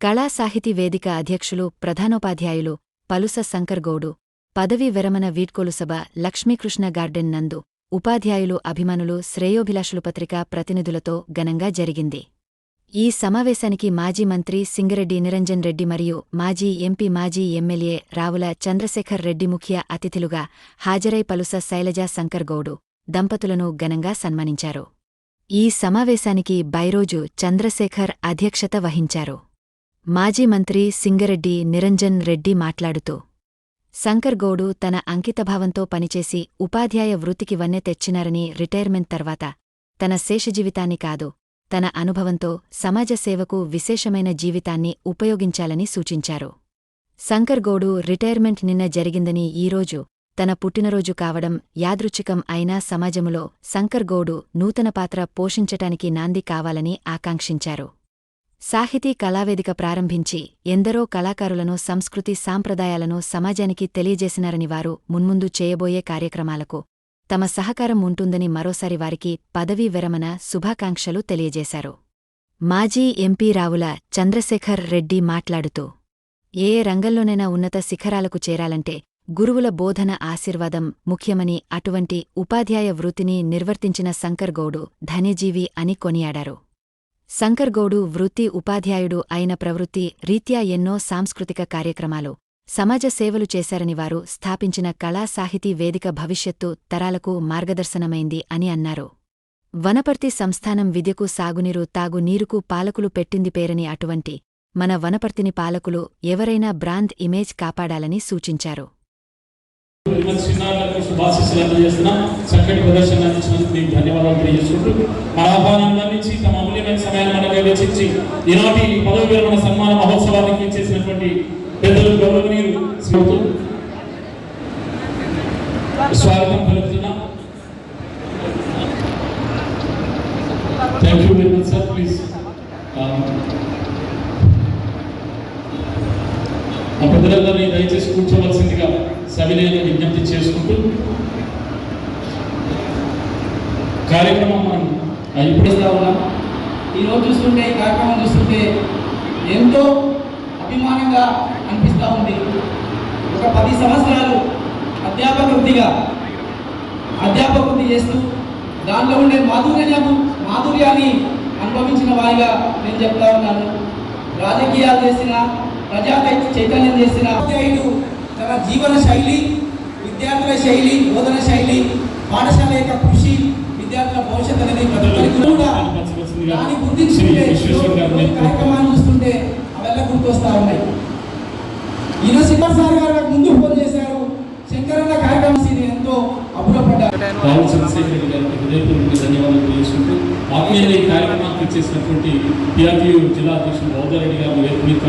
కళాసాహితీ వేదిక అధ్యక్షులు ప్రధానోపాధ్యాయులు పలుస శంకర్ గౌడు పదవీ విరమణ వీడ్కోలుసభ లక్ష్మీకృష్ణ గార్డెన్ నందు ఉపాధ్యాయులు అభిమానులు శ్రేయోభిలాషులు పత్రిక ప్రతినిధులతో ఘనంగా జరిగింది. ఈ సమావేశానికి మాజీ మంత్రి సింగరెడ్డి నిరంజన్ రెడ్డి మరియు మాజీ ఎంపీ మాజీ ఎమ్మెల్యే రావుల చంద్రశేఖర్ రెడ్డి ముఖ్య అతిథులుగా హాజరై పలుస శైలజా శంకర్ గౌడు దంపతులను ఘనంగా సన్మానించారు. ఈ సమావేశానికి బైరోజు చంద్రశేఖర్ అధ్యక్షత వహించారు. మాజీ మంత్రి సింగరెడ్డి నిరంజన్ రెడ్డి మాట్లాడుతూ శంకర్గౌడు తన అంకితభావంతో పనిచేసి ఉపాధ్యాయ వృత్తికి వన్నె తెచ్చినారని రిటైర్మెంట్ తర్వాత తన శేషజీవితాన్ని కాదు తన అనుభవంతో సమాజ సేవకు విశేషమైన జీవితాన్ని ఉపయోగించాలని సూచించారు. శంకర్గౌడు రిటైర్మెంట్ నిన్న జరిగిందని ఈరోజు తన పుట్టినరోజు కావడం యాదృచ్ఛికం అయినా సమాజములో శంకర్గౌడు నూతన పాత్ర పోషించటానికి నాంది కావాలని ఆకాంక్షించారు. సాహితీ కళావేదిక ప్రారంభించి ఎందరో కళాకారులను సంస్కృతి సాంప్రదాయాలను సమాజానికి తెలియజేసినారని వారు మున్ముందు చేయబోయే కార్యక్రమాలకు తమ సహకారం ఉంటుందని మరోసారి వారికి పదవీ విరమణ శుభాకాంక్షలు తెలియజేశారు. మాజీ ఎంపీ రావుల చంద్రశేఖర్ రెడ్డి మాట్లాడుతూ ఏ రంగంలోనైనా ఉన్నత శిఖరాలకు చేరాలంటే గురువుల బోధన ఆశీర్వాదం ముఖ్యమని అటువంటి ఉపాధ్యాయ వృత్తిని నిర్వర్తించిన శంకర్ గౌడు ధన్యజీవి అని కొనియాడారు. శంకర్గౌడు వృత్తి ఉపాధ్యాయుడు అయిన ప్రవృత్తి రీత్యా ఎన్నో సాంస్కృతిక కార్యక్రమాలు సమాజ సేవలు చేశారని వారు స్థాపించిన కళా సాహితీ వేదిక భవిష్యత్తు తరాలకు మార్గదర్శనమైంది అని అన్నారు. వనపర్తి సంస్థానం విద్యకు సాగునీరు తాగు నీరుకు పాలకులు పెట్టింది పేరని అటువంటి మన వనపర్తిని పాలకులు ఎవరైనా బ్రాండ్ ఇమేజ్ కాపాడాలని సూచించారు. చిన్నారులకు శుభాశీస్సులు అందజేస్తున్నాం. చక్కటి ప్రదర్శన అందించినందుకు మీకు ధన్యవాదాలు తెలియజేసుకుంటూ మా అందించి తమ అమూల్యమైన సమయాన్ని మనకు వెచ్చించి ఈనాటి పదవి విరమణ సన్మాన మహోత్సవానికి ఇచ్చేసినటువంటి పెద్దలు గౌరవనీయులు స్వాగతం సవినయంగా విజ్ఞప్తి చేసుకుంటూ కార్యక్రమం మనం ఇప్పుడు ఉన్నాం. ఈరోజు చూస్తుంటే ఈ కార్యక్రమం చూస్తుంటే ఎంతో అభిమానంగా అనిపిస్తూ ఉంది. ఒక పది సంవత్సరాలు అధ్యాపక వృత్తిగా అధ్యాపక వృత్తి చేస్తూ దానిలో ఉండే మాధుర్యము మాధుర్యాన్ని అనుభవించిన వారిగా నేను చెప్తా ఉన్నాను. రాజకీయాలు చేసిన ప్రజా చైతన్యం చేసిన ఐదు తన జీవన శైలి విద్యార్థుల శైలి బోధన శైలి పాఠశాల యొక్క కృషి విద్యార్థుల భవిష్యత్తు అనేది గుర్తించుకుంటే ఈరోజు కార్యక్రమాన్ని చూస్తుంటే అవెల్లా గుర్తొస్తా ఉన్నాయి. శివర్ సార్ గారు ముందు ఫోన్ చేశారు. శంకరన్న కార్యక్రమం ఎంతో హృదయపూర్వక ధన్యవాదాలు తెలియజేసుకుంటూ ఆత్మీయంగా ఈ కార్యక్రమానికి ఇచ్చేసినటువంటి పిఆర్టీయూ జిల్లా అధ్యక్షుడు బౌద్ధారెడ్డి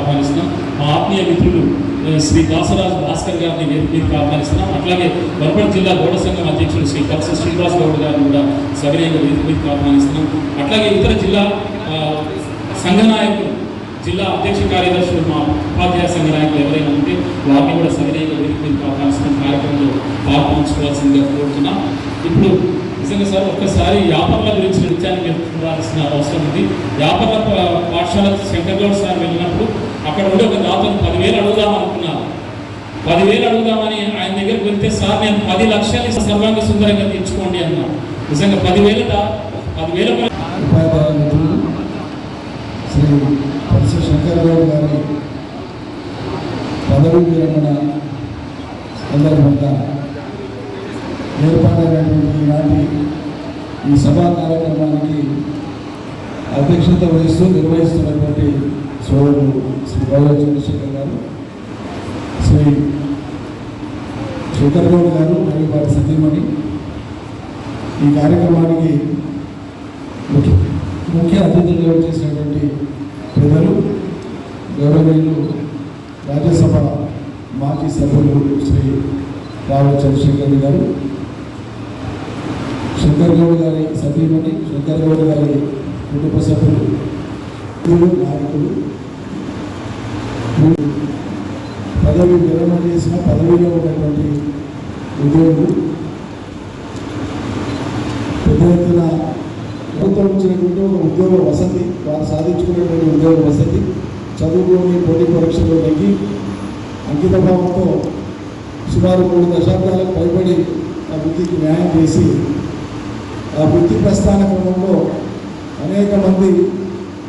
ఆహ్వానిస్తున్నాం. మా ఆత్మీయ మిత్రులు శ్రీ దాసరాజు భాస్కర్ గారిని వేదిక మీదకి ఆహ్వానిస్తున్నాం. అట్లాగే వరపడి జిల్లా గౌడ సంఘం అధ్యక్షుడు శ్రీ కప్స శ్రీనివాస్ గౌడ్ గారిని కూడా సవినయంగా వేదిక మీదకి ఆహ్వానిస్తున్నాం. అట్లాగే ఇతర జిల్లా సంఘనాయకులు సంఘ నాయకులు జిల్లా అధ్యక్ష కార్యదర్శులు మా ఉపాధ్యాయ సంఘ నాయకులు ఎవరైనా ఉంటే వారిని కూడా సవినయంగా వేదిక మీదకి ఆహ్వానిస్తున్న. కార్యక్రమంలో పాల్పంచుకోవాల్సిందిగా కోరుతున్నాం. ఇప్పుడు నిజంగా సార్ ఒక్కసారి వ్యాపారాల గురించి నృత్యాన్ని మీరు చూడాల్సిన అవసరం ఉంది. వ్యాపార పాఠశాల పాఠశాల శంకర్గౌడ్ సార్ వెళ్ళినప్పుడు అక్కడ ఉండే ఒక దాతను పదివేలు అడుగుదాం అనుకున్నాను. పదివేలు అడుగుదామని ఆయన దగ్గరికి వెళ్తే సార్ నేను పది లక్షలు సర్వాంగ సుందరంగా తీర్చుకోండి అన్నా నిజంగా పదివేల దా- పదివేల శ్రీ పరిశ శంకర్ గారి పదవి విరమణ సందర్భంగా ఏర్పాటైనటువంటి ఈనాటి ఈ సభా కార్యక్రమానికి అధ్యక్షత వహిస్తూ నిర్వహిస్తున్న సోదరుడు శ్రీ గౌరవ చంద్రశేఖర్ గారు శ్రీ శంకర్ గౌడ్ గారు మరియు వారి సతీమణి. ఈ కార్యక్రమానికి ముఖ్య అతిథులుగా వచ్చేసినటువంటి పెద్దలు గౌరవీయులు రాజ్యసభ మాజీ సభ్యులు శ్రీ రావు చంద్రశేఖర్ గారు శంకర్ గౌడ్ గారి సతీమణి శంకర్ గౌడ్ గారి కుటుంబ సభ్యులు నాయకులు పదవి విరమణ చేసిన పదవిలో ఉన్నటువంటి ఉద్యోగులు పెద్ద ఎత్తున ప్రభుత్వం ఇచ్చినటువంటి ఒక ఉద్యోగ వసతి వారు సాధించుకునేటువంటి ఉద్యోగ వసతి చదువులోని పోటీ పరీక్షల్లో నెగ్గి అంకిత భావంతో సుమారు మూడు దశాబ్దాలకు పైబడి ఆ వృత్తికి న్యాయం చేసి ఆ వృత్తి ప్రస్థాన క్రమంలో అనేక మంది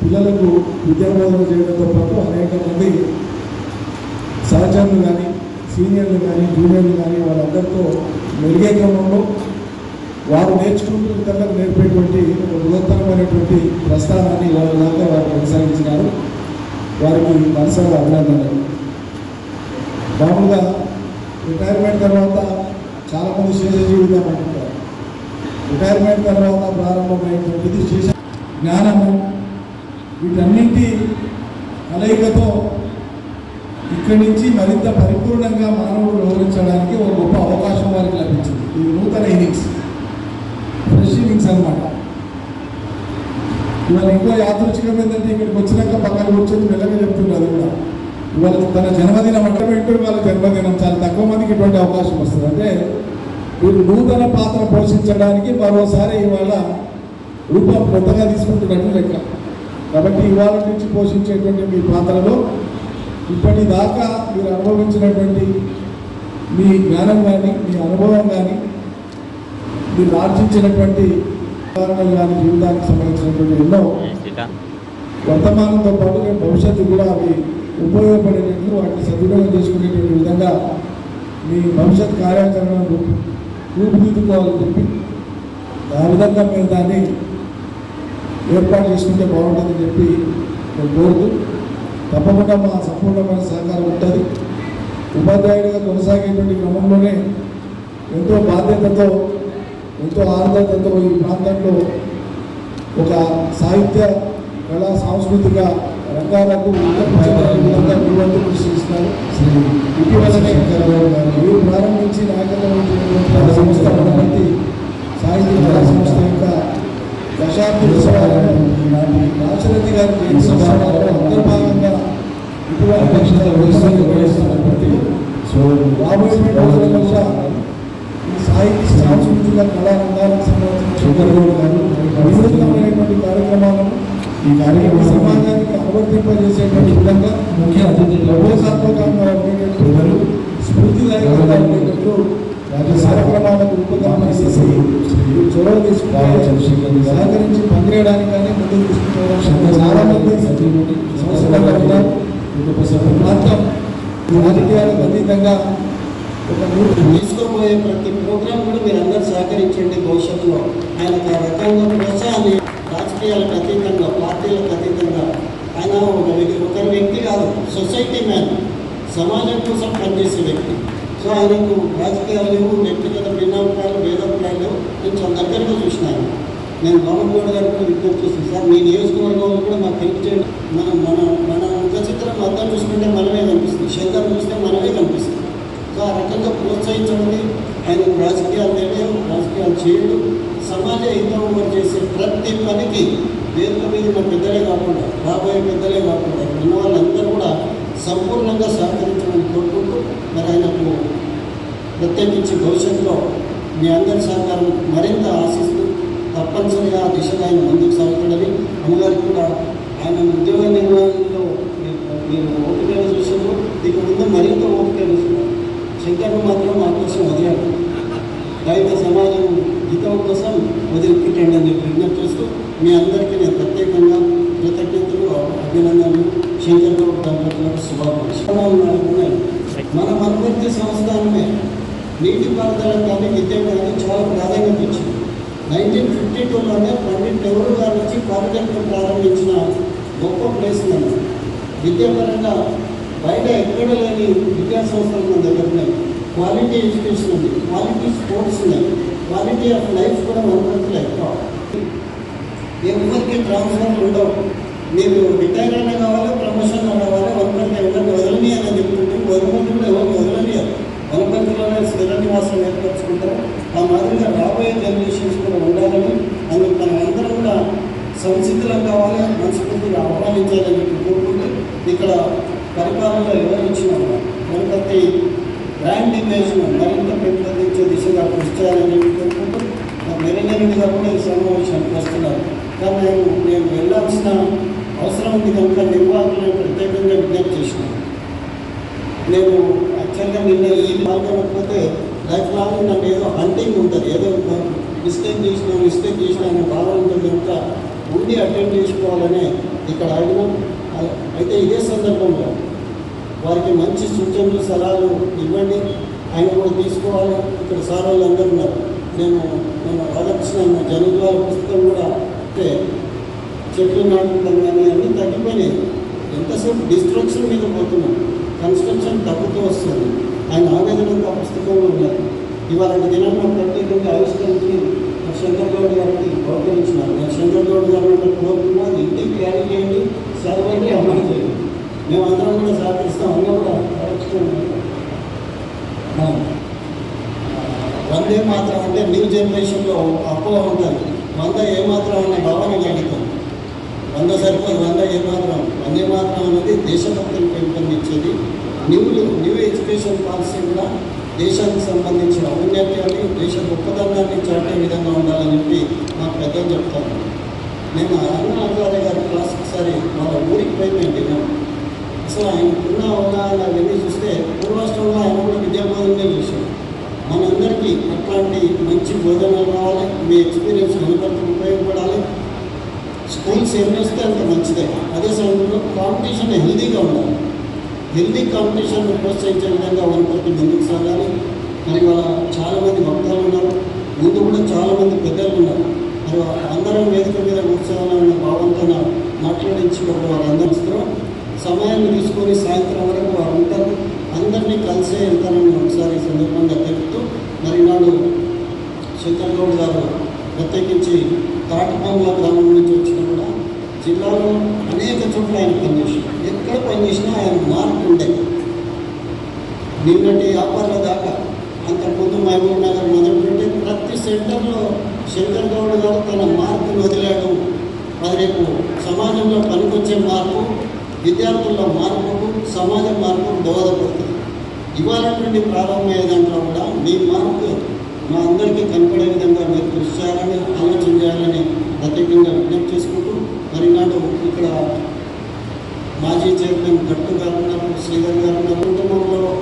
పిల్లలకు విద్యాబోధన చేయడంతో పాటు అనేక మంది సహచరులు కానీ సీనియర్లు కానీ జూనియర్లు కానీ వాళ్ళందరితో మెరుగే క్రమంలో వారు నేర్చుకుంటూ ఇతరులకు నేర్పేటువంటి ఒక బృహత్తరమైనటువంటి ప్రస్థానాన్ని వాళ్ళ దాకా వారు కొనసాగించినారు. వారికి మనసారా అభినందనలు. మామూలుగా రిటైర్మెంట్ తర్వాత చాలామంది శేష జీవితం అంటుంటారు రిటైర్మెంట్ తర్వాత ప్రారంభమైనటువంటిది శేష జ్ఞానము. వీటన్నింటి కలయికతో ఇక్కడి నుంచి మరింత పరిపూర్ణంగా మానవుడు వివరించడానికి ఒక గొప్ప అవకాశం వారికి లభించింది. ఇది నూతన ఇన్నింగ్స్. ఫ్రెష్ ఇన్నింగ్స్ అనమాట ఇవాళ ఇంకో యాదృచ్ఛికం ఏంటంటే ఇక్కడికి వచ్చినాక పక్కన కూర్చొని మెల్లగా చెప్తున్నారు కూడా. ఇవాళ తన జన్మదినం అంటే వెంటనే వాళ్ళ జన్మదినం. చాలా తక్కువ మందికి ఇటువంటి అవకాశం వస్తుంది. అంటే వీళ్ళు నూతన పాత్ర పోషించడానికి మరోసారి ఇవాళ రూపం కొత్తగా తీసుకుంటున్నట్టు లెక్క. కాబట్టి ఇవాళ నుంచి పోషించేటువంటి మీ పాత్రలో ఇప్పటిదాకా మీరు అనుభవించినటువంటి మీ జ్ఞానం కానీ మీ అనుభవం కానీ మీరు ఆర్జించినటువంటి కారణాలు కానీ జీవితానికి సంబంధించినటువంటి ఎన్నో వర్తమానంతో పాటు భవిష్యత్తు కూడా అవి ఉపయోగపడేటట్లు వాటిని సద్వినియోగం చేసుకునేటువంటి విధంగా మీ భవిష్యత్ కార్యాచరణను రూపుదిద్దుకోవాలని చెప్పి ఆ విధంగా మీరు దాన్ని ఏర్పాటు చేసుకుంటే బాగుంటుందని చెప్పి నేను కోరుతూ తప్పకుండా మా సంపూర్ణమైన సహకారం ఉంటుంది. ఉపాధ్యాయుడిగా కొనసాగేటువంటి క్రమంలోనే ఎంతో బాధ్యతతో ఎంతో ఆర్ద్రతతో ఈ ప్రాంతంలో ఒక సాహిత్య కళా సాంస్కృతిక రంగాలకు విధంగా కృషి చేస్తున్నారు. ఇటీవలనే మీరు ప్రారంభించి నాయకత్వం సంస్థ ఉన్నటువంటి సాహిత్య కళా సంస్థ యొక్క దశాబ్ది ఉత్సవాలను నాటి రాజరెడ్డి గారి జయంతి ఉత్సవాలలో అంతర్భాగంగా ఇటువంటి అధ్యక్షత వహిస్తున్నటువంటి రాబోయే రోజుల్లో కూడా ఈ సాహిత్య సాంస్కృతిక కళా రంగాలకు కార్యక్రమాలను ఈ కార్యక్రమ సమాజానికి అనువర్తింపజేసేటువంటి విధంగా ముఖ్య అతిథి ప్రబోధాత్మకంగా ఉండేటట్లు స్ఫూర్తిదాయకంగా ఉండేటట్లు కార్యక్రమాలకు రూపకల్పన చేసి చొరవ తీసుకుని సహకరించి పనిచేయడానికి కానీ ముందుకు తీసుకుపోవడానికి చాలా సంస్థలుగా ఉన్నారు ప్రాంతం రాజకీయాలకు అతీతంగా ఒక నూతన తీసుకోబోయే ప్రతి ప్రోగ్రాం కూడా మీరు అందరూ సహకరించండి. భవిష్యత్తులో ఆయనకు ఆ రకంగా ప్రోత్సాహాన్ని రాజకీయాలకు అతీతంగా పార్టీలకు అతీతంగా ఆయన ఒక వ్యక్తి ఒకరి వ్యక్తి కాదు సొసైటీ మ్యాన్ సమాజం కోసం పనిచేసే వ్యక్తి. సో ఆయనకు రాజకీయాలు లేవు వ్యక్తిగత భిన్నాభిప్రాయాలు భేదాభిప్రాయాలు లేవు. నేను చాలా దగ్గరగా చూసినాను. నేను పవన్ గౌడ్ గారికి కూడా విజ్ఞప్తి చేస్తాను సార్ మీ నియోజకవర్గంలో కూడా మాకు హెల్ప్ చేయండి మన మన మన ముఖ చిత్రం అర్థం చూసుకుంటే మనమే కనిపిస్తుంది శంకర్ చూస్తే మనమే కనిపిస్తుంది సో ఆ రకంగా ప్రోత్సహించమని ఆయన రాజకీయాలు తెలియవు రాజకీయాలు చేయడం సమాజ హితం చేసే ప్రతి పనికి వేదిక మీద మా పెద్దలే కాకుండా రాబోయే పెద్దలే కాకుండా ఇక్కడ ఉన్న వాళ్ళందరూ కూడా సంపూర్ణంగా సహకరించమని కోరుకుంటూ మరి ఆయనకు ప్రత్యేకించి భవిష్యత్తులో మీ అందరి సహకారం మరింత ఆశిస్తూ తప్పనిసరిగా ఆ దిశగా ఆయన ముందుకు సాగుతాడని అమ్మగారికి కూడా ఆయన ఉద్యోగ నిర్వహణలో మీరు- మీరు చూసినప్పుడు దీని ముందు మరింత ఓపికగా చూసినారు శంకర్ మాత్రం మా కోసం వదిలాడు రైతు సమాజం హితం కోసం వదిలిపెట్టండి అని చెప్పి విజ్ఞప్తి చేస్తూ మీ అందరికీ నేను ప్రత్యేకంగా కృతజ్ఞతలు అభినందనలు శంకర్ దంపతులకు శుభాకాంక్షలు. ఉన్నాయి మన సంస్థానమే. నీటిపారుదల కానీ విద్య కానీ చాలా ప్రాధాన్యత ఇచ్చింది. నైన్టీన్ ఫిఫ్టీ టూలోనే పండిట్ నెహ్రూ గారు వచ్చి ప్రాజెక్టు ప్రారంభించిన గొప్ప ప్లేస్ మనం విద్యాపరంగా బయట ఎక్కడ లేని విద్యా సంస్థలు మన దగ్గర ఉన్నాయి. క్వాలిటీ ఎడ్యుకేషన్ ఉంది. క్వాలిటీ స్పోర్ట్స్ ఉన్నాయి. క్వాలిటీ ఆఫ్ లైఫ్ కూడా మనకు ఎక్కువ ఎవరికి ట్రాన్స్ఫర్ ఉండవు. మీరు రిటైర్ అయినా కావాలి ప్రమోషన్ కావాలి వనపర్తి ఎవరికి వదలని అని చెప్తుంటే వనపర్తి కూడా ఎవరికి వదలనియారు వనపర్తిలోనే స్థిర నివాసం ఏర్పరచుకుంటారు. ఆ మాదిరిగా రాబోయే జనరేషన్స్ కూడా ఉండాలని అందుకు మనం అందరం కూడా సంసిద్ధులం కావాలి మనస్ఫూర్తిగా ఆహ్వానించాలని చెప్పి కోరుకుంటూ ఇక్కడ పరిపాలనలో వివరించిన ఇచ్చినా వనపర్తి బ్రాండ్ ఇమేజ్ మరింత పెంపొందించే దిశగా చెప్పి కోరుకుంటూ మెరుగైనదిగా కూడా ఈ సమావేశానికి వస్తున్నారు కానీ నేను నేను వెళ్ళాల్సిన అవసరం ఉంది కనుక నిర్వాహకులను ప్రత్యేకంగా విజ్ఞప్తి చేసినాను నేను యాక్చువల్గా నిన్న ఈ పాల్గొనకపోతే లైఫ్ లాంగ్ నాకు ఏదో హంటింగ్ ఉంటుంది. ఏదో మిస్టేక్ చేసినా మిస్టేక్ చేసినా అనే భావన ఉంటుంది కనుక ఉండి అటెండ్ చేసుకోవాలని ఇక్కడ అడిగినాం. అయితే ఇదే సందర్భంలో వారికి మంచి సూచనలు సలహాలు ఇవ్వండి. ఆయన కూడా తీసుకోవాలి. ఇక్కడ సార్ వాళ్ళు అందరూ ఉన్నారు. నేను నేను రాధాకృష్ణ జనద్వార పుస్తకం కూడా అంటే చెట్లు నాటకం కానీ అన్నీ తగ్గిపోయినాయి. ఎంతసేపు డిస్ట్రక్షన్ మీద పోతున్నాం. కన్స్ట్రక్షన్ తగ్గుతూ వస్తుంది. ఆయన ఆవేదనతో పుస్తకంలో ఉన్నారు. ఇవాళ దినంలో ప్రత్యేకంగా ఆవిష్కరించి మా శంకర్ గౌడ్ గారికి గౌరవించినారు నేను శంకర్ గౌడ్ గారు కోరుకున్నాను ఇంటికి క్యారీ చేయండి చదవండి అమలు చేయండి మేము అందరం కూడా సహకరిస్తాం అన్నీ కూడా ఆలోచించుకోండి మనం వందే మాత్రం అంటే న్యూ జనరేషన్లో అప్పుగా ఉంటుంది వంద ఏమాత్రం అనే భావన కలుగుతాం వంద సరిపోదు వంద ఏమాత్రం. వంద ఏమాత్రం మాత్రం అనేది దేశభక్తిని పెంపొందించేది. న్యూ న్యూ ఎడ్యుకేషన్ పాలసీ కూడా దేశానికి సంబంధించిన ఔన్నత్యాన్ని దేశ గొప్పదనాన్ని చాటే విధంగా ఉండాలని చెప్పి మా పెద్దలు చెప్తాను నేను అరుణాచార్య గారి క్లాస్ ఒకసారి వాళ్ళ ఊరికి పోయిందండి నేను అసలు ఆయనకున్న అవగాహన అవన్నీ చూస్తే పూర్వాశ్రమంలో ఆయన కూడా విద్యాబోధనే చూశాను మనందరికీ అట్లాంటి మంచి బోధనలు రావాలి మీ ఎక్స్పీరియన్స్ అనుభవం ఉపయోగపడాలి. స్కూల్స్ ఏం వస్తే అంత మంచిదే. అదే సమయంలో కాంపిటీషన్ హెల్దీగా ఉండాలి. హెల్దీ కాంపిటీషన్ ప్రోత్సహించే విధంగా వనపర్తి ముందుకు సాగాలి. మరి వాళ్ళ చాలామంది భక్తులు ఉన్నారు. ముందు కూడా చాలామంది పెద్దలు ఉన్నారు. మరి అందరం వేదిక మీద కూర్చోవాలన్న భావంతో మాట్లాడించి ఒక అందరిస్తారు సమయాన్ని తీసుకొని సాయంత్రం వరకు వారు ఉంటారు. అందరినీ కలిసే వెళ్తారని ఒకసారి ఈ సందర్భంగా తెలుపుతూ మరి నాడు శంకర్ గౌడ్ గారు ప్రత్యేకించి తాటపంగుల గ్రామం నుంచి వచ్చిన కూడా జిల్లాలో అనేక చోట్ల ఆయన పనిచేసారు ఎక్కడ పనిచేసినా ఆయన మార్పు ఉండేది నిన్నటి వ్యాపారుల దాకా అంతకుముందు మహబూబ్ నగర్ మొదలుపెట్టి ప్రతి సెంటర్లో శంకర్ గౌడ్ గారు తన మార్పును వదిలేయడం అది రేపు సమాజంలో పనికొచ్చే మార్పు విద్యార్థుల మార్పుకు సమాజ మార్పుకు దోహదపడుతుంది. ఇవాళ నుండి ప్రారంభమయ్యే దాంట్లో కూడా మీ మార్పు మా అందరికీ కనపడే విధంగా మీరు కృషి చేయాలని ఆలోచన చేయాలని ప్రత్యేకంగా విజ్ఞప్తి చేసుకుంటూ మరి నాడు ఇక్కడ మాజీ చైర్మన్ గట్టు గారు ఉన్నారు శ్రీధర్ గారు ఉన్నారు. కుటుంబంలో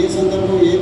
ఏ సందర్భం ఏ